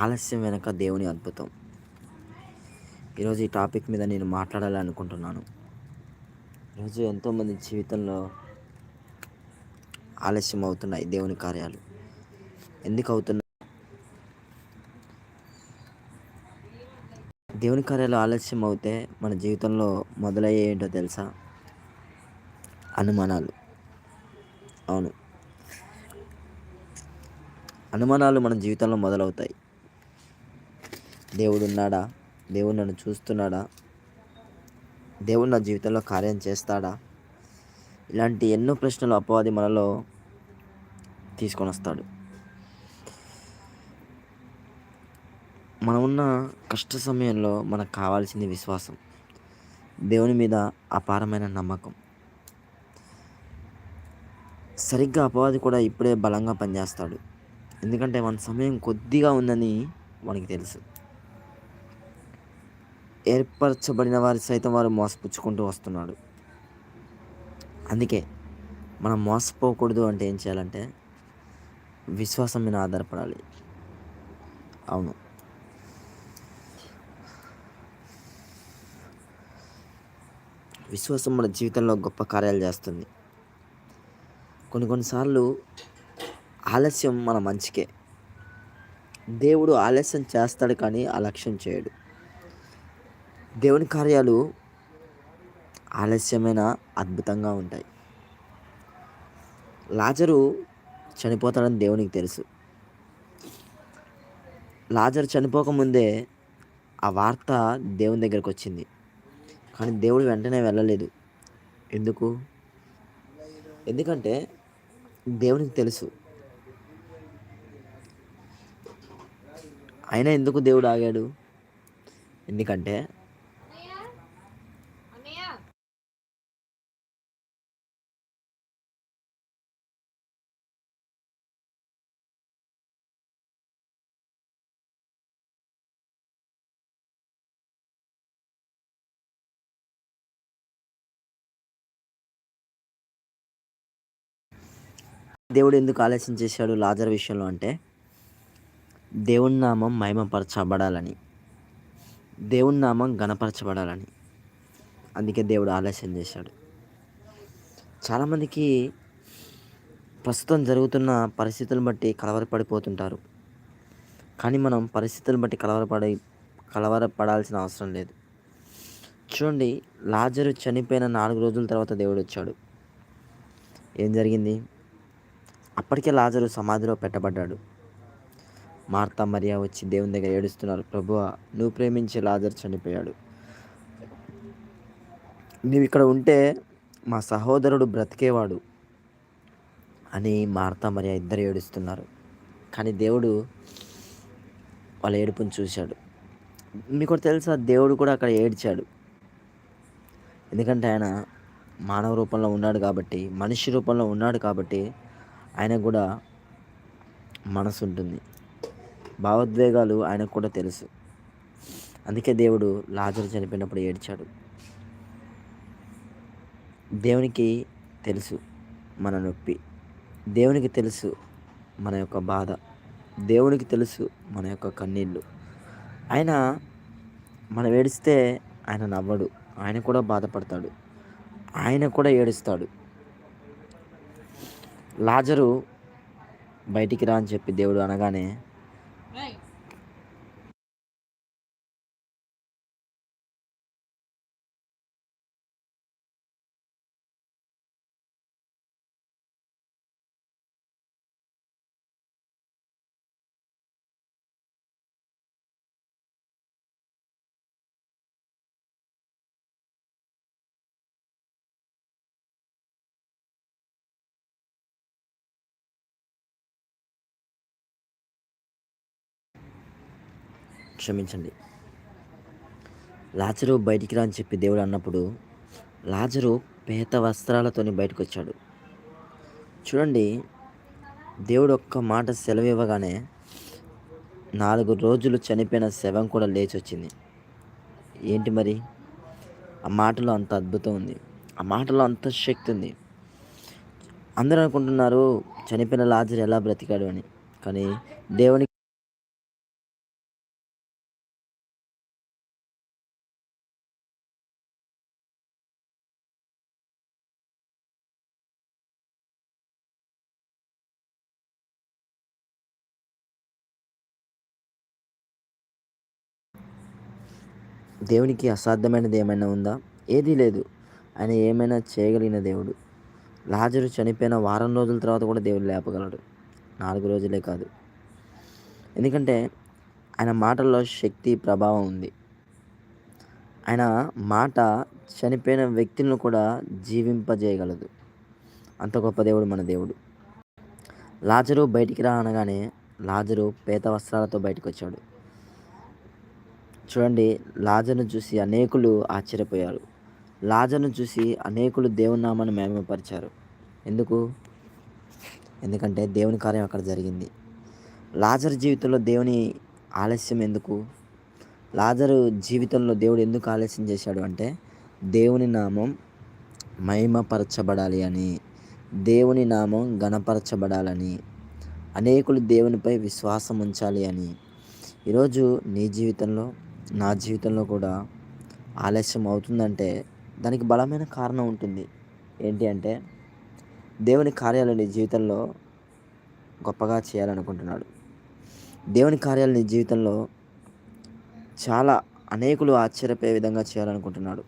ఆలస్యం వెనక దేవుని అద్భుతం. ఈరోజు ఈ టాపిక్ మీద నేను మాట్లాడాలి అనుకుంటున్నాను ఈరోజు ఎంతోమంది జీవితంలో ఆలస్యం అవుతున్నాయి దేవుని కార్యాలు. ఎందుకు అవుతున్నాయి? దేవుని కార్యాలు ఆలస్యం అవుతే మన జీవితంలో మొదలయ్యే ఏంటో తెలుసా? అనుమానాలు. అవును. అనుమానాలు మన జీవితంలో మొదలవుతాయి. దేవుడు ఉన్నాడా దేవుడు నన్ను చూస్తున్నాడా? దేవుడు నా జీవితంలో కార్యం చేస్తాడా? ఇలాంటి ఎన్నో ప్రశ్నలు అపవాది మనలో తీసుకొని వస్తాడు మనం ఉన్న కష్ట సమయంలో మనకు కావాల్సింది విశ్వాసం. దేవుని మీద అపారమైన నమ్మకం. సరిగ్గా అపవాది కూడా ఇప్పుడే బలంగా పనిచేస్తాడు. ఎందుకంటే మన సమయం కొద్దిగా ఉందని మనకి తెలుసు. ఏర్పరచబడిన వారి సైతం వారు మోసపుచ్చుకుంటూ వస్తున్నాడు. అందుకే మనం మోసపోకూడదు అంటే ఏం చేయాలంటే విశ్వాసం మీద ఆధారపడాలి. అవును. విశ్వాసం మన జీవితంలో గొప్ప కార్యాలు చేస్తుంది. కొన్ని కొన్నిసార్లు ఆలస్యం మన మంచికే. దేవుడు ఆలస్యం చేస్తాడు కానీ అలక్ష్యం చేయడు. దేవుని కార్యాలు ఆలస్యమైన అద్భుతంగా ఉంటాయి. లాజరు చనిపోతాడని దేవునికి తెలుసు. లాజరు చనిపోకముందే ఆ వార్త దేవుని దగ్గరకు వచ్చింది. కానీ దేవుడు వెంటనే వెళ్ళలేదు. ఎందుకు? ఎందుకంటే దేవునికి తెలుసు. అయినా ఎందుకు దేవుడు ఆగాడు? ఎందుకంటే దేవుడు ఎందుకు ఆలస్యం చేశాడు లాజర్ విషయంలో అంటే దేవుని నామం మహిమపరచబడాలని. దేవుని నామం గణపరచబడాలని అందుకే దేవుడు ఆలస్యం చేశాడు. చాలామందికి ప్రస్తుతం జరుగుతున్న పరిస్థితులను బట్టి కలవరపడిపోతుంటారు. కానీ మనం పరిస్థితులను బట్టి కలవరపడి కలవరపడాల్సిన అవసరం లేదు. చూడండి లాజరు చనిపోయిన నాలుగు రోజుల తర్వాత దేవుడు వచ్చాడు. ఏం జరిగింది? అప్పటికే లాజరు సమాధిలో పెట్టబడ్డాడు. మార్తా మరియా వచ్చి దేవుని దగ్గర ఏడుస్తున్నారు. ప్రభువ నువ్వు ప్రేమించే లాజర్ చనిపోయాడు. నువ్వు ఇక్కడ ఉంటే మా సహోదరుడు బ్రతికేవాడు అని మార్తా మరియా ఇద్దరు ఏడుస్తున్నారు. కానీ దేవుడు వాళ్ళ ఏడుపుని చూశాడు. మీకు తెలుసా దేవుడు కూడా అక్కడ ఏడ్చాడు. ఎందుకంటే ఆయన మానవ రూపంలో ఉన్నాడు కాబట్టి మనిషి రూపంలో ఉన్నాడు కాబట్టి ఆయన కూడా మనసు ఉంటుంది. భావోద్వేగాలు ఆయనకు కూడా తెలుసు. అందుకే దేవుడు లాజరు చనిపోయినప్పుడు ఏడ్చాడు. దేవునికి తెలుసు మన నొప్పి. దేవునికి తెలుసు మన యొక్క బాధ. దేవునికి తెలుసు మన యొక్క కన్నీళ్ళు. ఆయన మనం ఏడిస్తే ఆయన నవ్వడు. ఆయన కూడా బాధపడతాడు. ఆయన కూడా ఏడుస్తాడు. లాజరు బయటికి రా అని చెప్పి దేవుడు అనగానే క్షమించండి. లాజరు బయటికి రా అని చెప్పి దేవుడు అన్నప్పుడు లాజరు పేత వస్త్రాలతోని బయటకు వచ్చాడు చూడండి దేవుడు ఒక్క మాట సెలవు ఇవ్వగానే నాలుగు రోజులు చనిపోయిన శవం కూడా లేచి వచ్చింది ఏంటి మరి? ఆ మాటలో అంత అద్భుతం ఉంది. ఆ మాటలో అంత శక్తి ఉంది. అందరూ అనుకుంటున్నారు చనిపోయిన లాజర్ ఎలా బ్రతికాడు అని. కానీ దేవుని దేవునికి అసాధ్యమైనది ఏమైనా ఉందా? ఏదీ లేదు. ఆయన ఏమైనా చేయగలిగిన దేవుడు. లాజరు చనిపోయిన వారం రోజుల తర్వాత కూడా దేవుడు లేపగలడు. నాలుగు రోజులే కాదు. ఎందుకంటే ఆయన మాటల్లో శక్తి ప్రభావం ఉంది. ఆయన మాట చనిపోయిన వ్యక్తులను కూడా జీవింపజేయగలదు. అంత గొప్ప దేవుడు మన దేవుడు. లాజరు బయటికి రా అనగానే లాజరు పేత వస్త్రాలతో బయటకు వచ్చాడు చూడండి లాజను చూసి అనేకులు ఆశ్చర్యపోయారు. లాజర్ను చూసి అనేకులు దేవుని నామాన్ని మేమపరిచారు ఎందుకు? ఎందుకంటే దేవుని కార్యం అక్కడ జరిగింది. లాజర్ జీవితంలో దేవుని ఆలస్యం ఎందుకు? లాజరు జీవితంలో దేవుడు ఎందుకు ఆలస్యం చేశాడు అంటే దేవుని నామం మహిమపరచబడాలి అని దేవుని నామం గణపరచబడాలని అనేకులు దేవునిపై విశ్వాసం ఉంచాలి అని. ఈరోజు నీ జీవితంలో నా జీవితంలో కూడా ఆలస్యం అవుతుందంటే దానికి బలమైన కారణం ఉంటుంది. ఏంటి అంటే దేవుని కార్యాలు నీ జీవితంలో గొప్పగా చేయాలనుకుంటున్నాడు. దేవుని కార్యాలు నీ జీవితంలో చాలా అనేకులు ఆశ్చర్యపోయే విధంగా చేయాలనుకుంటున్నాడు.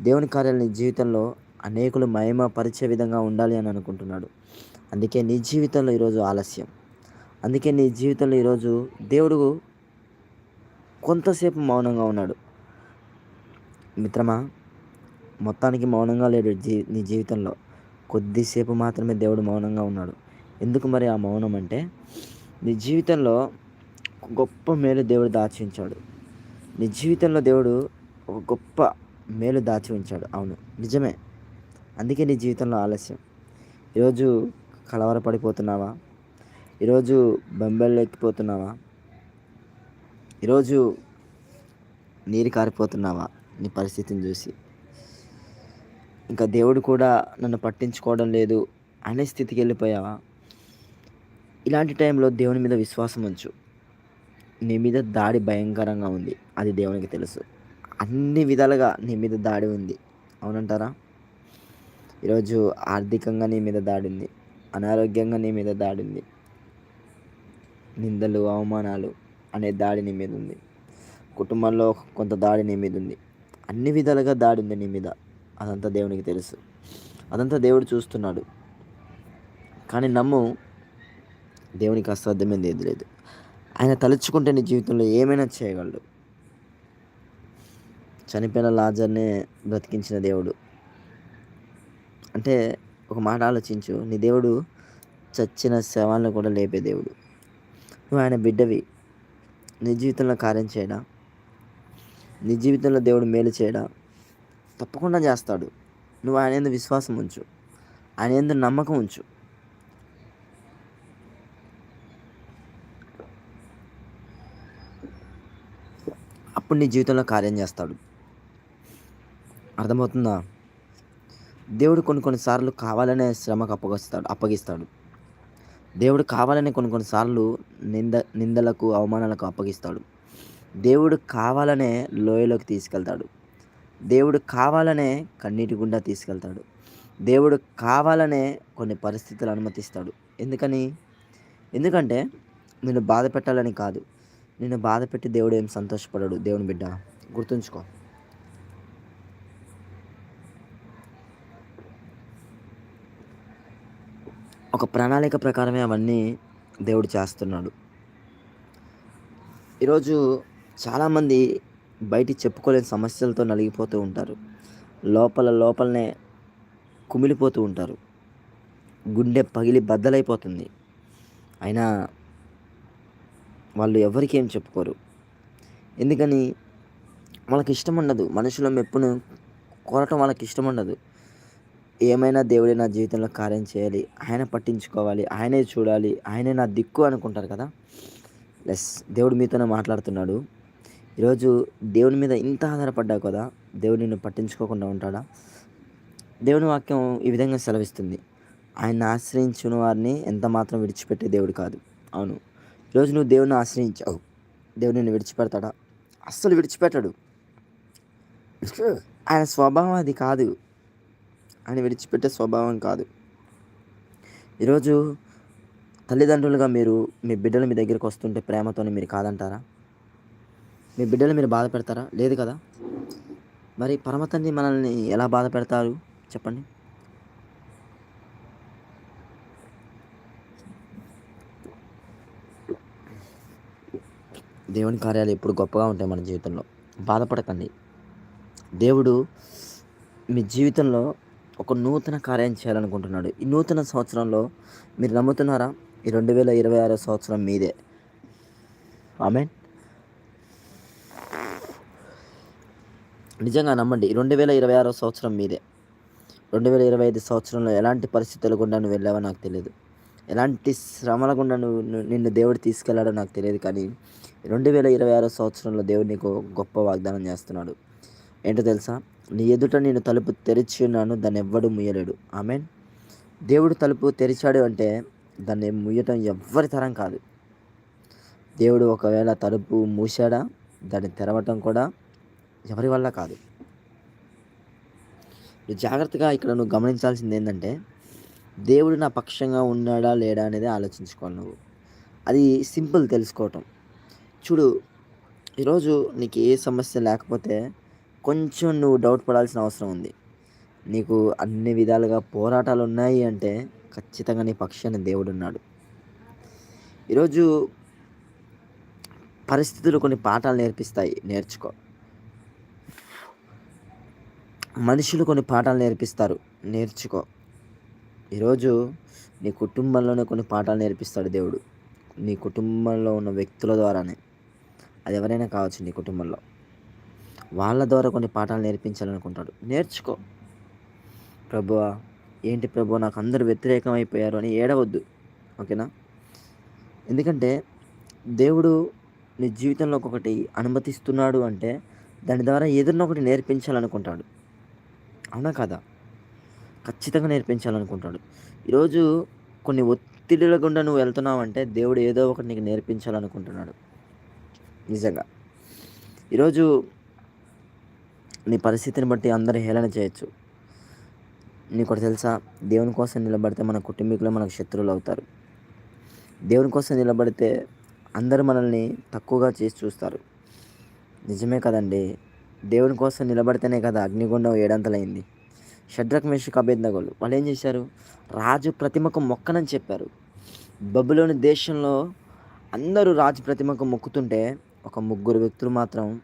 దేవుని కార్యాలు నీ జీవితంలో అనేకులు మహిమ పరిచే విధంగా ఉండాలి అని అనుకుంటున్నాడు. అందుకే నీ జీవితంలో ఈరోజు ఆలస్యం. అందుకే నీ జీవితంలో ఈరోజు దేవుడు కొంతసేపు మౌనంగా ఉన్నాడు. మిత్రమా మొత్తానికి మౌనంగా లేడు జీ నీ జీవితంలో. కొద్దిసేపు మాత్రమే దేవుడు మౌనంగా ఉన్నాడు. ఎందుకు మరి ఆ మౌనం అంటే నీ జీవితంలో గొప్ప మేలు దేవుడు దాచి ఉంచాడు. నీ జీవితంలో దేవుడు ఒక గొప్ప మేలు దాచి ఉంచాడు. అవును నిజమే. అందుకే నీ జీవితంలో ఆలస్యం. ఈరోజు కలవరపడిపోతున్నావా? ఈరోజు ఎక్కిపోతున్నావా ఈరోజు నీరు కారిపోతున్నావా? నీ పరిస్థితిని చూసి. ఇంకా దేవుడు కూడా నన్ను పట్టించుకోవడం లేదు. అనే స్థితికి వెళ్ళిపోయావా? ఇలాంటి టైంలో దేవుని మీద విశ్వాసం ఉంచు. నీ మీద దాడి భయంకరంగా ఉంది. అది దేవునికి తెలుసు. అన్ని విధాలుగా నీ మీద దాడి ఉంది. అవునంటారా? ఈరోజు ఆర్థికంగా నీ మీద దాడి ఉంది. అనారోగ్యంగా నీ మీద దాడి ఉంది. నిందలు అవమానాలు అనే దాడి నీ మీద ఉంది. కుటుంబంలో కొంత దాడి నీ మీద ఉంది. అన్ని విధాలుగా దాడి ఉంది నీ మీద. అదంతా దేవునికి తెలుసు. అదంతా దేవుడు చూస్తున్నాడు. కానీ నమ్ము దేవునికి అసాధ్యమైంది ఏది లేదు. ఆయన తలుచుకుంటే నీ జీవితంలో ఏమైనా చేయగలడు. చనిపోయిన లాజర్నే బ్రతికించిన దేవుడు. అంటే ఒక మాట ఆలోచించు. నీ దేవుడు చచ్చిన శవాలను కూడా లేపే దేవుడు. నువ్వు ఆయన బిడ్డవి. నీ జీవితంలో కార్యం చేయడా? నీ జీవితంలో దేవుడు మేలు చేయడా? తప్పకుండా చేస్తాడు. నువ్వు ఆయన ఎందు విశ్వాసం ఉంచు. ఆయన ఎందు నమ్మకం ఉంచు. అప్పుడు నీ జీవితంలో కార్యం చేస్తాడు. అర్థమవుతుందా? దేవుడు కొన్ని కొన్నిసార్లు కావాలనే శ్రమకు అప్పగిస్తాడు అప్పగిస్తాడు. దేవుడు కావాలని కొన్ని కొన్నిసార్లు నింద నిందలకు అవమానాలకు అప్పగిస్తాడు. దేవుడు కావాలనే లోయలోకి తీసుకెళ్తాడు. దేవుడు కావాలనే కన్నీటి గుండా తీసుకెళ్తాడు. దేవుడు కావాలనే కొన్ని పరిస్థితులు అనుమతిస్తాడు. ఎందుకని? ఎందుకంటే నిన్ను బాధ పెట్టాలని కాదు. నిన్ను బాధ పెట్టి దేవుడు ఏం సంతోషపడాడు? దేవుని బిడ్డ గుర్తుంచుకో. ఒక ప్రణాళిక ప్రకారమే అవన్నీ దేవుడు చేస్తున్నాడు. ఈరోజు చాలామంది బయట చెప్పుకోలేని సమస్యలతో నలిగిపోతూ ఉంటారు. లోపల లోపలనే కుమిలిపోతూ ఉంటారు. గుండె పగిలి బద్దలైపోతుంది. అయినా వాళ్ళు ఎవరికి ఏం చెప్పుకోరు. ఎందుకని? వాళ్ళకి ఇష్టం ఉండదు. మనుషుల మెప్పును కోరటం వాళ్ళకి ఇష్టం ఉండదు. ఏమైనా దేవుడే నా జీవితంలో కార్యం చేయాలి ఆయన పట్టించుకోవాలి ఆయనే చూడాలి ఆయనే నా దిక్కు అనుకుంటారు కదా? లెస్ దేవుడు మీతోనే మాట్లాడుతున్నాడు. ఈరోజు దేవుని మీద ఇంత ఆధారపడ్డావు కదా దేవుడు నిన్ను పట్టించుకోకుండా ఉంటాడా? దేవుని వాక్యం ఈ విధంగా సెలవిస్తుంది. ఆయన ఆశ్రయించిన వారిని ఎంత మాత్రం విడిచిపెట్టే దేవుడు కాదు. అవును. ఈరోజు నువ్వు దేవుని ఆశ్రయించావు. దేవుడు నిన్ను విడిచిపెడతాడా? అస్సలు విడిచిపెట్టాడు. ఆయన స్వభావం అది కాదు. అని విడిచిపెట్టే స్వభావం కాదు. ఈరోజు తల్లిదండ్రులుగా మీరు మీ బిడ్డలు మీ దగ్గరికి వస్తుంటే ప్రేమతోని మీరు కాదంటారా? మీ బిడ్డలు మీరు బాధ పెడతారా? లేదు కదా? మరి పరమతండ్రి మనల్ని ఎలా బాధ పెడతారు? చెప్పండి. దేవుని కార్యాలు ఎప్పుడు గొప్పగా ఉంటాయి మన జీవితంలో. బాధపడకండి. దేవుడు మీ జీవితంలో ఒక నూతన కార్యం చేయాలనుకుంటున్నాడు. ఈ నూతన సంవత్సరంలో మీరు నమ్ముతున్నారా? ఈ రెండు వేల ఇరవై ఆరో సంవత్సరం మీదే. ఆమెన్. నిజంగా నమ్మండి రెండు వేల ఇరవై ఆరో సంవత్సరం మీదే. రెండు వేల ఇరవై ఐదు సంవత్సరంలో ఎలాంటి పరిస్థితుల గుండా నువ్వు వెళ్ళావో నాకు తెలియదు. ఎలాంటి శ్రమల గుండా నువ్వు నిన్ను దేవుడు తీసుకెళ్ళాడో నాకు తెలియదు కానీ రెండు వేల ఇరవై ఆరో సంవత్సరంలో దేవుడు నీకు గొప్ప వాగ్దానం చేస్తున్నాడు. ఏంటో తెలుసా? నీ ఎదుట నేను తలుపు తెరిచి ఉన్నాను దాన్ని ఎవ్వడు ముయ్యలేడు. ఆమె దేవుడు తలుపు తెరిచాడు అంటే దాన్ని ముయ్యటం ఎవ్వరి తరం కాదు. దేవుడు ఒకవేళ తలుపు మూసాడా దాన్ని తెరవటం కూడా ఎవరి వల్ల కాదు. నువ్వు జాగ్రత్తగా ఇక్కడ నువ్వు గమనించాల్సింది ఏంటంటే దేవుడు నా పక్షంగా ఉన్నాడా లేడా అనేది ఆలోచించుకోవాలి నువ్వు. అది సింపుల్ తెలుసుకోవటం. చూడు ఈరోజు నీకు ఏ సమస్య లేకపోతే కొంచెం నువ్వు డౌట్ పడాల్సిన అవసరం ఉంది. నీకు అన్ని విధాలుగా పోరాటాలు ఉన్నాయి అంటే ఖచ్చితంగా నీ పక్షాన్ని దేవుడు ఉన్నాడు. ఈరోజు పరిస్థితులు కొన్ని పాఠాలు నేర్పిస్తాయి. నేర్చుకో. మనుషులు కొన్ని పాఠాలు నేర్పిస్తారు. నేర్చుకో. ఈరోజు నీ కుటుంబంలోనే కొన్ని పాఠాలు నేర్పిస్తాడు దేవుడు. నీ కుటుంబంలో ఉన్న వ్యక్తుల ద్వారానే. అది ఎవరైనా కావచ్చు నీ కుటుంబంలో. వాళ్ళ ద్వారా కొన్ని పాఠాలు నేర్పించాలనుకుంటాడు. నేర్చుకో. ప్రభువా ఏంటి ప్రభు నాకు అందరూ వ్యతిరేకం అయిపోయారు అని ఏడవద్దు. ఓకేనా? ఎందుకంటే దేవుడు నీ జీవితంలో ఒకటి అనుమతిస్తున్నాడు అంటే దాని ద్వారా ఏదన్నా ఒకటి నేర్పించాలనుకుంటాడు. అవునా కదా? ఖచ్చితంగా నేర్పించాలనుకుంటాడు. ఈరోజు కొన్ని ఒత్తిడిల గుండా నువ్వు వెళ్తున్నావంటే దేవుడు ఏదో ఒకటి నీకు నేర్పించాలనుకుంటున్నాడు. నిజంగా. ఈరోజు నీ పరిస్థితిని బట్టి అందరూ హేళన చేయొచ్చు. నీకు ఒకటి తెలుసా? దేవుని కోసం నిలబడితే మన కుటుంబీకులు మనకు శత్రువులు అవుతారు. దేవుని కోసం నిలబడితే అందరూ మనల్ని తక్కువగా చేసి చూస్తారు. నిజమే కదండి? దేవుని కోసం నిలబడితేనే కదా అగ్నిగుండం ఏడంతలైంది. షడ్రక్ మేషక్ అభేదగోలు వాళ్ళు ఏం చేశారు? రాజు ప్రతిమకు మొక్కనని చెప్పారు. బబులోని దేశంలో అందరూ రాజు ప్రతిమకు మొక్కుతుంటే ఒక ముగ్గురు వ్యక్తులు మాత్రం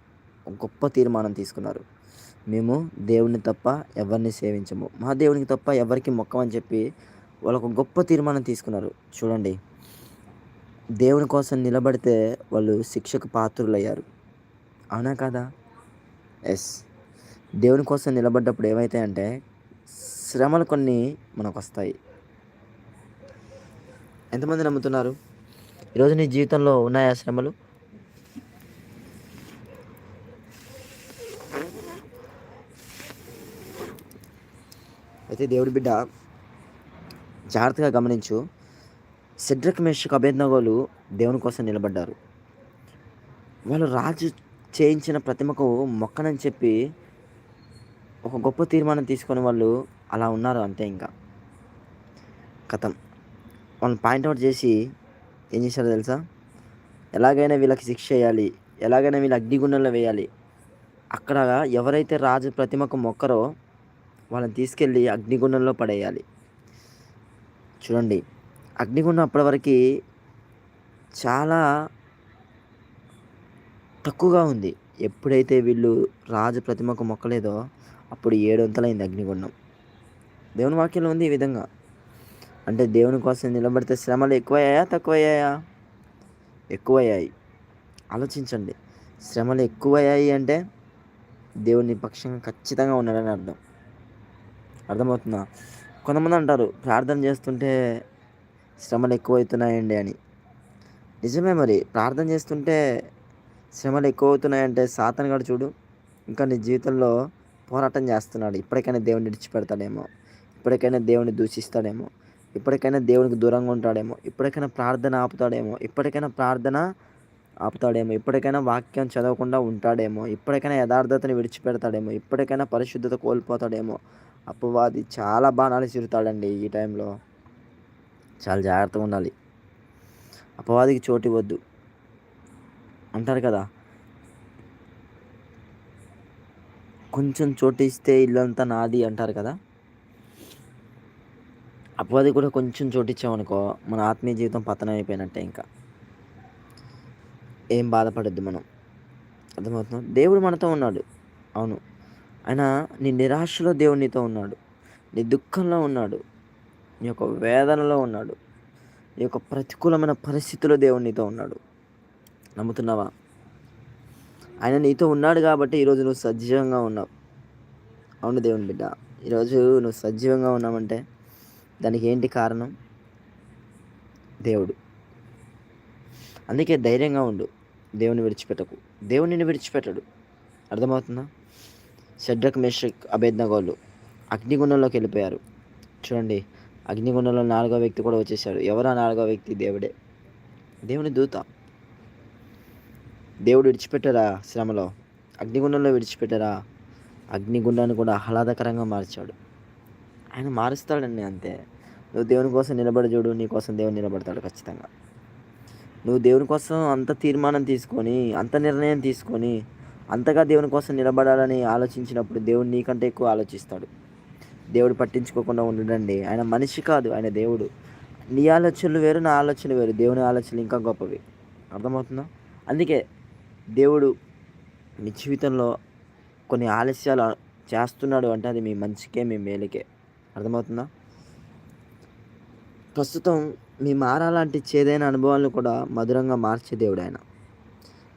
గొప్ప తీర్మానం తీసుకున్నారు. మేము దేవుని తప్ప ఎవరిని సేవించము. మా దేవునికి తప్ప ఎవరికి మొక్కమని చెప్పి వాళ్ళకు గొప్ప తీర్మానం తీసుకున్నారు. చూడండి. దేవుని కోసం నిలబడితే వాళ్ళు శిక్షకు పాత్రులయ్యారు. అవునా కదా? ఎస్ దేవుని కోసం నిలబడ్డప్పుడు ఏమవుతాయంటే శ్రమలు కొన్ని మనకు వస్తాయి. ఎంతమంది నమ్ముతున్నారు? ఈరోజు నీ జీవితంలో ఉన్నాయా శ్రమలు? అయితే దేవుడి బిడ్డ జాగ్రత్తగా గమనించు. సిడ్రక్ మేషక్ అభేదనగోలు దేవుని కోసం నిలబడ్డారు. వాళ్ళు రాజు చేయించిన ప్రతిమకు మొక్కనని చెప్పి ఒక గొప్ప తీర్మానం తీసుకొని వాళ్ళు అలా ఉన్నారు అంతే ఇంకా. కథం వాళ్ళని పాయింట్అవుట్ చేసి ఏం చేశారో తెలుసా? ఎలాగైనా వీళ్ళకి శిక్ష వేయాలి ఎలాగైనా వీళ్ళు అగ్నిగుండంలో వేయాలి. అక్కడ ఎవరైతే రాజు ప్రతిమకు మొక్కరో వాళ్ళని తీసుకెళ్ళి అగ్నిగుండంలో పడేయాలి. చూడండి అగ్నిగుండం అప్పటివరకు చాలా తక్కువగా ఉంది. ఎప్పుడైతే వీళ్ళు రాజు ప్రతిమకు మొక్కలేదో అప్పుడు ఏడొంతలైంది అగ్నిగుండం. దేవుని వాక్యంలో ఉంది ఈ విధంగా. అంటే దేవుని కోసం నిలబడితే శ్రమలు ఎక్కువయ్యాయా తక్కువయ్యాయా? ఎక్కువయ్యాయి. ఆలోచించండి. శ్రమలు ఎక్కువయ్యాయి అంటే దేవుని పక్షంగా ఖచ్చితంగా ఉన్నాడని అర్థం. అర్థమవుతుందా? కొంతమంది అంటారు ప్రార్థన చేస్తుంటే శ్రమలు ఎక్కువవుతున్నాయండి అని. నిజమే మరి ప్రార్థన చేస్తుంటే శ్రమలు ఎక్కువ అవుతున్నాయంటే సాతన్ గడు చూడు ఇంకా నీ జీవితంలో పోరాటం చేస్తున్నాడు. ఇప్పటికైనా దేవుని విడిచిపెడతాడేమో ఇప్పటికైనా దేవుని దూషిస్తాడేమో ఇప్పటికైనా దేవునికి దూరంగా ఉంటాడేమో ఇప్పటికైనా ప్రార్థన ఆపుతాడేమో ఇప్పటికైనా ప్రార్థన ఆపుతాడేమో ఇప్పటికైనా వాక్యం చదవకుండా ఉంటాడేమో ఇప్పటికైనా యథార్థతని విడిచిపెడతాడేమో ఇప్పటికైనా పరిశుద్ధత కోల్పోతాడేమో అపవాది చాలా బాణాలు చిరుతాడండి ఈ టైంలో. చాలా జాగ్రత్తగా ఉండాలి. అపవాదికి చోటు ఇవ్వద్దు. అంటారు కదా. కొంచెం చోటు ఇస్తే ఇల్లంతా నాది అంటారు కదా. అపవాది కూడా కొంచెం చోటు ఇచ్చామనుకో మన ఆత్మీయ జీవితం పతనం అయిపోయినట్టే ఇంకా. ఏం బాధపడద్దు మనం. అర్థమవుతుందా? దేవుడు మనతో ఉన్నాడు. అవును. ఆయన నీ నిరాశలో దేవుడు నీతో ఉన్నాడు. నీ దుఃఖంలో ఉన్నాడు. నీ యొక్క వేదనలో ఉన్నాడు. నీ యొక్క ప్రతికూలమైన పరిస్థితిలో దేవుడు నీతో ఉన్నాడు. నమ్ముతున్నావా? ఆయన నీతో ఉన్నాడు కాబట్టి ఈరోజు నువ్వు సజీవంగా ఉన్నావు. అవును దేవుని బిడ్డ. ఈరోజు నువ్వు సజీవంగా ఉన్నావంటే దానికి ఏంటి కారణం? దేవుడు. అందుకే ధైర్యంగా ఉండు. దేవుని విడిచిపెట్టకు. దేవుని విడిచిపెట్టడు. అర్థమవుతుందా? సెడ్రక్ మెషక్ అభేద్నగోళ్ళు అగ్నిగుండంలోకి వెళ్ళిపోయారు. చూడండి అగ్నిగుండంలో నాలుగో వ్యక్తి కూడా వచ్చేసాడు. ఎవరా నాలుగో వ్యక్తి? దేవుడే. దేవుని దూత. దేవుడు విడిచిపెట్టారా శ్రమలో? అగ్నిగుండంలో విడిచిపెట్టారా? అగ్నిగుండాన్ని కూడా ఆహ్లాదకరంగా మార్చాడు. ఆయన మారుస్తాడండి అంతే. నువ్వు దేవుని కోసం నిలబడి చూడు నీ కోసం దేవుడు నిలబడతాడు ఖచ్చితంగా. నువ్వు దేవుని కోసం అంత తీర్మానం తీసుకొని అంత నిర్ణయం తీసుకొని అంతగా దేవుని కోసం నిలబడాలని ఆలోచించినప్పుడు దేవుడు నీకంటే ఎక్కువ ఆలోచిస్తాడు. దేవుడు పట్టించుకోకుండా ఉండడండి. ఆయన మనిషి కాదు ఆయన దేవుడు. నీ ఆలోచనలు వేరు నా ఆలోచనలు వేరు. దేవుని ఆలోచనలు ఇంకా గొప్పవి. అర్థమవుతుందా? అందుకే దేవుడు మీ జీవితంలో కొన్ని ఆలస్యాలు చేస్తున్నాడు అంటే అది మీ మంచికే మీ మేలుకే. అర్థమవుతుందా? ప్రస్తుతం మీ మారాలాంటి చేదైన అనుభవాలను కూడా మధురంగా మార్చే దేవుడు ఆయన.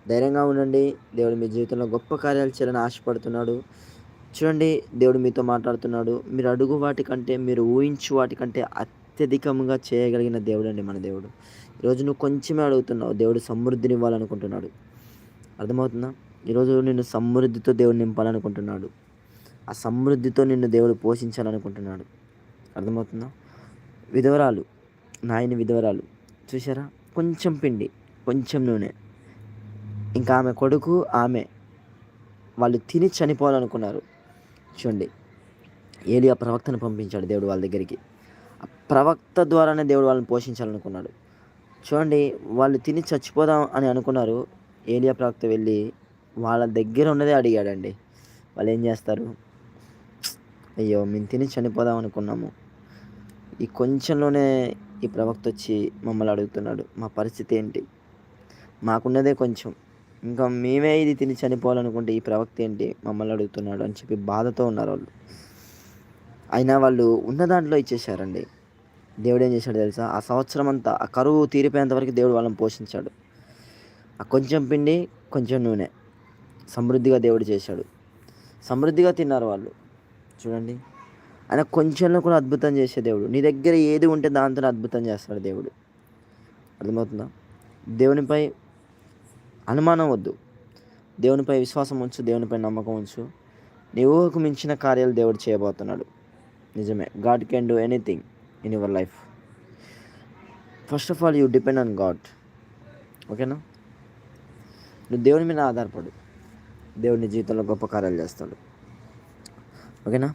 ధైర్యంగా ఉండండి. దేవుడు మీ జీవితంలో గొప్ప కార్యాలు చేయాలని ఆశపడుతున్నాడు. చూడండి దేవుడు మీతో మాట్లాడుతున్నాడు. మీరు అడుగు వాటికంటే మీరు ఊహించు వాటికంటే అత్యధికంగా చేయగలిగిన దేవుడు అండి మన దేవుడు. ఈరోజు నువ్వు కొంచెమే అడుగుతున్నావు. దేవుడు సమృద్ధిని ఇవ్వాలనుకుంటున్నాడు. అర్థమవుతుందా? ఈరోజు నిన్ను సమృద్ధితో దేవుడు నింపాలనుకుంటున్నాడు. ఆ సమృద్ధితో నిన్ను దేవుడు పోషించాలనుకుంటున్నాడు. అర్థమవుతుందా? విధవరాలు నాయని విధవరాలు చూసారా కొంచెం పిండి కొంచెం నూనె. ఇంకా ఆమె కొడుకు ఆమె వాళ్ళు తిని చనిపోవాలనుకున్నారు. చూడండి ఏలియా ప్రవక్తను పంపించాడు దేవుడు వాళ్ళ దగ్గరికి. ప్రవక్త ద్వారానే దేవుడు వాళ్ళని పోషించాలనుకున్నాడు. చూడండి వాళ్ళు తిని చచ్చిపోదాం అని అనుకున్నారు. ఏలియా ప్రవక్త వెళ్ళి వాళ్ళ దగ్గర ఉన్నదే అడిగాడండి. వాళ్ళు ఏం చేస్తారు? అయ్యో మేము తిని చనిపోదాం అనుకున్నాము. ఈ కొంచెంలోనే ఈ ప్రవక్త వచ్చి మమ్మల్ని అడుగుతున్నాడు. మా పరిస్థితి ఏంటి? మాకున్నదే కొంచెం. ఇంకా మేమే ఇది తిని చనిపోవాలనుకుంటే ఈ ప్రవక్త ఏంటి మమ్మల్ని అడుగుతున్నాడు అని చెప్పి బాధతో ఉన్నారు వాళ్ళు. అయినా వాళ్ళు ఉన్న దాంట్లో ఇచ్చేసారండి దేవుడు ఏం చేశాడు తెలుసా? ఆ సంవత్సరం అంతా ఆ కరువు తీరిపోయేంత వరకు దేవుడు వాళ్ళని పోషించాడు. ఆ కొంచెం పిండి కొంచెం నూనె సమృద్ధిగా దేవుడు చేశాడు. సమృద్ధిగా తిన్నారు వాళ్ళు. చూడండి. ఆయన కొంచెంలో కూడా అద్భుతం చేసే దేవుడు. నీ దగ్గర ఏది ఉంటే దాంతో అద్భుతం చేస్తాడు దేవుడు. అర్థమవుతుందా? దేవునిపై అనుమానం వద్దు. దేవునిపై విశ్వాసం ఉంచు దేవునిపై నమ్మకం ఉంచు. నీ ఊహకు మించిన కార్యాలు దేవుడు చేయబోతున్నాడు. నిజమే. God can do anything in your life first of all you depend on God ఓకేనా నువ్వు దేవుని మీద ఆధారపడు. దేవుని జీవితంలో గొప్ప కార్యాలు చేస్తాడు. ఓకేనా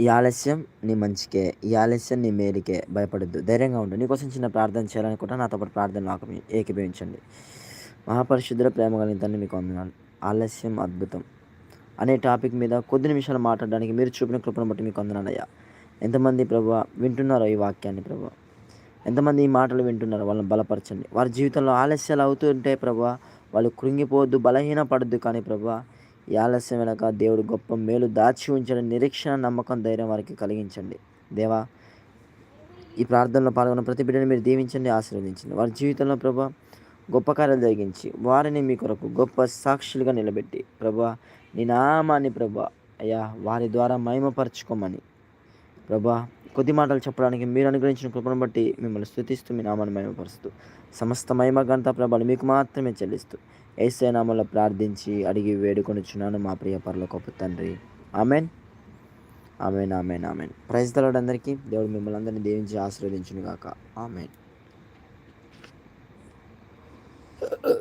ఈ ఆలస్యం నీ మంచికే ఈ ఆలస్యం నీ మేలుకే భయపడద్దు. ధైర్యంగా ఉండు. నీకోసం చిన్న ప్రార్థన చేయాలనుకుంటా నాతో పాటు ప్రార్థన ఏకీభవించండి. మహాపరిశుద్ధుల ప్రేమ కలిగిన తండ్రి మీకు వందనాలు. ఆలస్యం అద్భుతం అనే టాపిక్ మీద కొద్ది నిమిషాలు మాట్లాడడానికి మీరు చూపిన కృపను బట్టి మీకు వందనాలయ్యా ఎంతమంది ప్రభు వింటున్నారో ఈ వాక్యాన్ని ప్రభు? ఎంతమంది ఈ మాటలు వింటున్నారో వాళ్ళని బలపరచండి. వారి జీవితంలో ఆలస్యాలు అవుతుంటే ప్రభు వాళ్ళు కృంగిపోవద్దు బలహీన పడద్దు కానీ ప్రభు ఈ ఆలస్యం వెనక దేవుడు గొప్ప మేలు దాచి ఉంచడం నిరీక్షణ నమ్మకం ధైర్యం వారికి కలిగించండి. దేవా ఈ ప్రార్థనలో పాల్గొన్న ప్రతి బిడ్డను మీరు దీవించండి ఆశీర్వదించండి. వారి జీవితంలో ప్రభా గొప్ప కార్యాలు జరిగించి వారిని మీ కొరకు గొప్ప సాక్షులుగా నిలబెట్టి ప్రభా నీ నామాన్ని ప్రభా అయ్యా వారి ద్వారా మహిమపరచుకోమని. ప్రభా కొద్ది మాటలు చెప్పడానికి మీరు అనుగ్రహించిన కృపను బట్టి మిమ్మల్ని స్థుతిస్తూ మీ నామాన్ని మహిమపరుస్తూ సమస్త మహిమ గంట ప్రభాలు మీకు మాత్రమే చెల్లిస్తూ ఏసే నామంలో ప్రార్థించి అడిగి వేడుకొనిచ్చున్నాను మా ప్రియ పర్ల గొప్ప తండ్రి. Amen. Amen amen amen. Praise తలడందరికీ దేవుడు మిమ్మల్ని అందరినీ దీవించి ఆశీర్వదించును గాక ఆమెన్. uh,